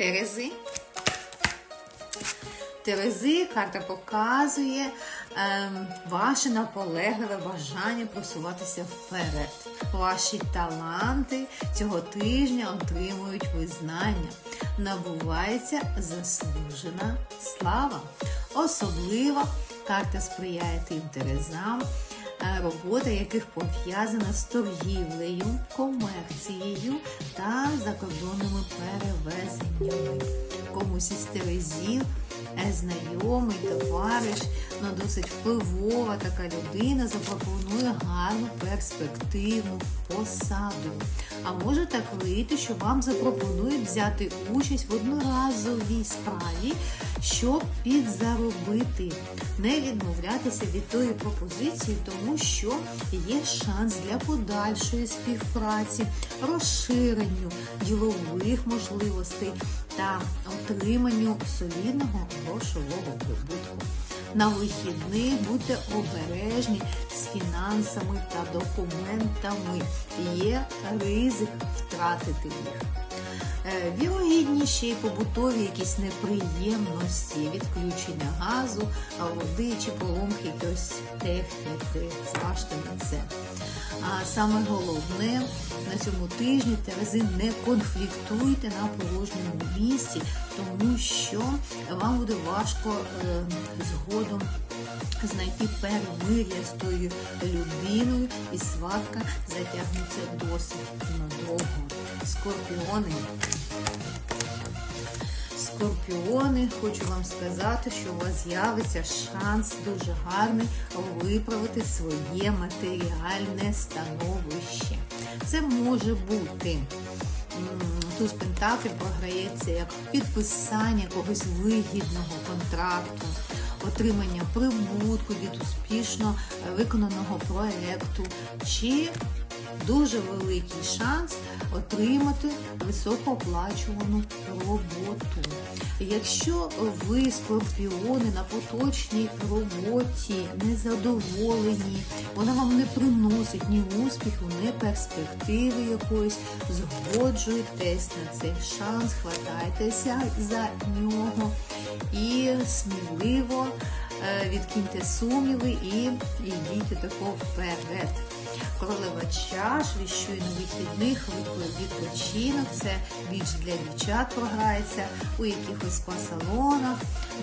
Терези. Терези карта показує ем, ваше наполегливе бажання просуватися вперед. Ваші таланти цього тижня отримують визнання. Набувається заслужена слава. Особливо карта сприяє тим терезам, е, робота яких пов'язана з торгівлею, комерцією та закордонними перевезеннями. Комусь із терезів е, знайомий, товариш, ну досить впливова така людина запропонує гарну перспективну посаду. А може так вийти, що вам запропонують взяти участь в одноразовій справі, щоб підзаробити, не відмовлятися від тої пропозиції, тому що є шанс для подальшої співпраці, розширенню ділових можливостей та отриманню солідного грошового. На вихідних будьте обережні з фінансами та документами. Є ризик втратити їх. Е, Вірогідні ще й побутові якісь неприємності, відключення газу, води чи поломки якоїсь техніки. Зважте на це. А саме головне на цьому тижні Терези не конфліктуйте на порожньому місці, тому що вам буде важко е, згодом знайти перемир'я з тою людиною, і сварка затягнеться досить надовго. Скорпіони. Скорпіони, хочу вам сказати, що у вас з'явиться шанс дуже гарний виправити своє матеріальне становище. Це може бути туз Пентакль програється як підписання якогось вигідного контракту, отримання прибутку від успішно виконаного проекту чи дуже великий шанс отримати високооплачувану роботу. Якщо ви скорпіони на поточній роботі незадоволені, вона вам не приносить ні успіху, ні перспективи якоїсь, згоджуйтесь на цей шанс, хватайтеся за нього і сміливо е, відкиньте сумніви і йдіть тако вперед. Королева чаш, віщує на вихідних, відпочинок. Це більш для дівчат програється у якихось спа-салонах,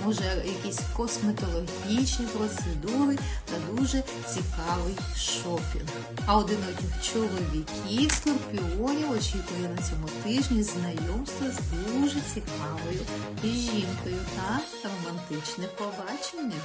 може якісь косметологічні процедури та дуже цікавий шопінг. А одиноких чоловіків скорпіонів очікує на цьому тижні знайомство з дуже цікавою жінкою та романтичне побачення.